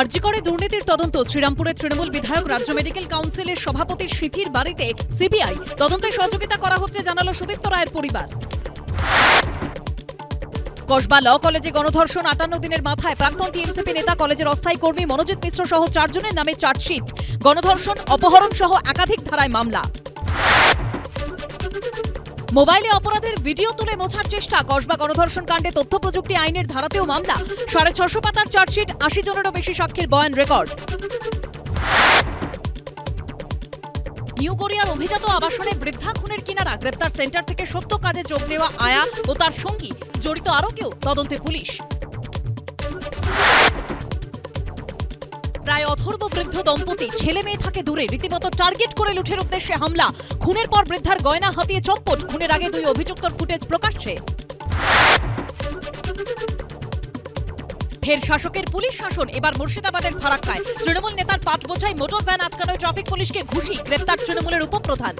আরজিকরে দুর্নীতির তদন্ত। শ্রীরামপুরের তৃণমূল বিধায়ক, রাজ্য মেডিকেল কাউন্সিলের সভাপতি সিঠির বাড়িতে সিবিআই তদন্তে সহযোগিতা করা হচ্ছে, জানালো সুদীপ্ত রায়ের পরিবার। কসবা ল কলেজে গণধর্ষণ আটান্ন দিনের মাথায় প্রাক্তন টিএমসিপি নেতা, কলেজের অস্থায়ী কর্মী মনোজিৎ মিশ্র সহ চারজনের নামে চার্জশিট। গণধর্ষণ অপহরণ সহ একাধিক ধারায় মামলা। মোবাইলে অপরাধের ভিডিও তুলে মোছার চেষ্টা। কসবা গণধর্ষণ কাণ্ডে তথ্য প্রযুক্তি আইনের ধারাতেও মামলা। সাড়ে ছশো পাতার চার্জশিট, আশি জনেরও বেশি সাক্ষীর বয়ান রেকর্ড। নিউ গড়িয়ার অভিজাত আবাসনে বৃদ্ধা খুনের কিনারা, গ্রেপ্তার সেন্টার থেকে সত্য কাজে যোগ দেওয়া আয়া ও তার সঙ্গী। জড়িত আরও কেউ, তদন্তে পুলিশ। প্রায় অথর্ব বৃদ্ধ দম্পতি, ছেলে মেয়ে থাকে দূরে, রীতিমতো টার্গেট করে লুঠের উদ্দেশ্যে হামলা। খুনের পর বৃদ্ধার গয়না হাতিয়ে চম্পট, খুনের আগে দুই অভিযুক্তর ফুটেজ প্রকাশ্যে। ফের শাসকের পুলিশ শাসন, এবার মুর্শিদাবাদের ফারাক্কায়। তৃণমূল নেতার পাট বোঝাই মোটর ভ্যান আটকানোয় ট্রাফিক পুলিশকে ঘুষি, গ্রেপ্তার তৃণমূলের উপপ্রধান।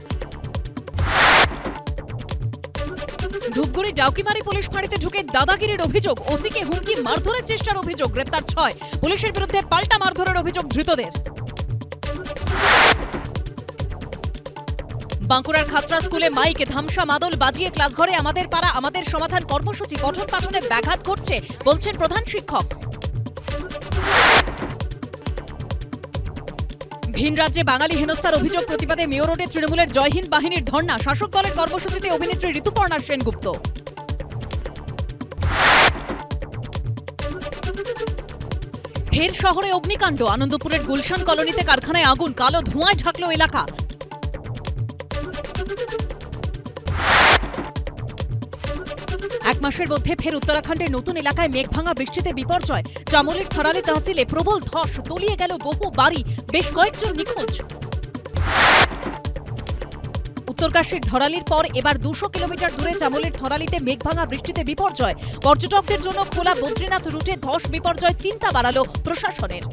ধূপগুড়ি ডাউকিমারি পুলিশ ফাঁড়িতে ঢুকে দাদাগিরির অভিযোগ, ওসিকে হুমকি মারধরের চেষ্টার অভিযোগ, গ্রেপ্তার ছয়। পুলিশের বিরুদ্ধে পাল্টা মারধরের অভিযোগ ধৃতদের। বাঁকুড়ার খাতরা স্কুলে মাইকে, ধামসা মাদল বাজিয়ে ক্লাসঘরে আমাদের পাড়া, আমাদের সমাধান কর্মসূচি, পঠন পাঠনে ব্যাঘাত ঘটছে, বলছেন প্রধান শিক্ষক। ভিন রাজ্যে বাঙালি হেনস্থার অভিযোগ প্রতিবাদে মেয়র রোডে তৃণমূলের জয়হীন বাহিনীর ধর্ণা। শাসক দলের কর্মসূচিতে অভিনেত্রী ঋতুপর্ণা সেনগুপ্ত। ফের শহরে অগ্নিকাণ্ড। আনন্দপুরের গুলশান কলোনিতে কারখানায় আগুন। কালো ধোঁয়ায় ঢাকল এলাকা। এক মাসের মধ্যে ফের উত্তরাখণ্ডের নতুন এলাকায় মেঘভাঙা বৃষ্টিতে বিপর্যয়। চামলের থরালি তহসিলে প্রবল ধস, তলিয়ে গেল বহু বাড়ি, বেশ কয়েকজন নিখোঁজ। উত্তরকাশীর ধরালির পর এবার দুশো কিলোমিটার দূরে চামলের ধরালিতে মেঘভাঙা বৃষ্টিতে বিপর্যয়। পর্যটকদের জন্য খোলা বদ্রীনাথ রুটে ধস বিপর্যয় চিন্তা বাড়ালো প্রশাসনের।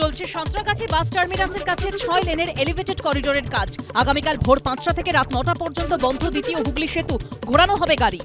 চলছে সন্ত্রাগাছি বাস টার্মিনাসের কাছে ছয় লেনের এলিভেটেড করিডোরের কাজ। আগামীকাল ভোর পাঁচটা থেকে রাত নটা পর্যন্ত বন্ধ দ্বিতীয় হুগলি সেতু। ঘোরানো হবে গাড়ি।